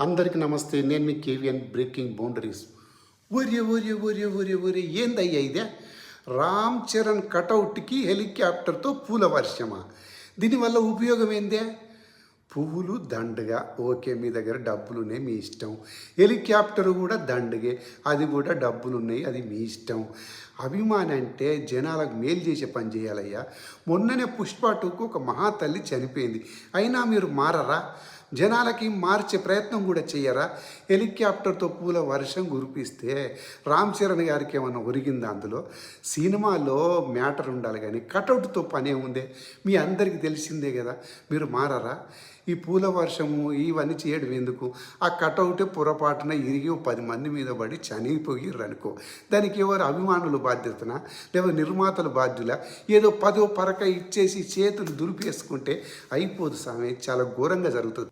అందరికీ నమస్తే నేను మీ కేవీఎన్ బ్రేకింగ్ బౌండరీస్. ఒరే ఒరే ఒరే ఒరే ఒరే ఏందయ్యా ఇదే? రామ్ చరణ్ కటౌట్కి హెలికాప్టర్తో పూల వర్షమా? దీనివల్ల ఉపయోగం ఏందే? పువ్వులు దండగా ఓకే మీ దగ్గర డబ్బులు ఉన్నాయి మీ ఇష్టం. హెలికాప్టర్ కూడా దండగే అది కూడా డబ్బులు ఉన్నాయి అది మీ ఇష్టం. అభిమాని అంటే జనాలకు మేలు చేసే పని చేయాలయ్యా. మొన్ననే పుష్ప టూకు ఒక మహాతల్లి చనిపోయింది. అయినా మీరు మారరా? జనాలకి మార్చే ప్రయత్నం కూడా చేయరా హెలికాప్టర్తో పూల వర్షం కురిపిస్తే రామ్ చరణ్ గారికి ఏమన్నా ఒరిగిందా అందులో? సినిమాలో మ్యాటర్ ఉండాలి కానీ కటౌట్తో పనే ఉందే. మీ అందరికీ తెలిసిందే కదా. మీరు మారరా? ఈ పూల వర్షము ఇవన్నీ చేయడం ఎందుకు? ఆ కటౌటే పొరపాటున ఇరిగి పది మంది మీద పడి చనిపోయిర్రు అనుకో. దానికి ఎవరు అభిమానులు బాధ్యతనా? లేదా నిర్మాతలు బాధ్యుల? ఏదో పదో పరక ఇచ్చేసి చేతులు దులిపేసుకుంటే అయిపోదు సామె. చాలా ఘోరంగా జరుగుతుంది.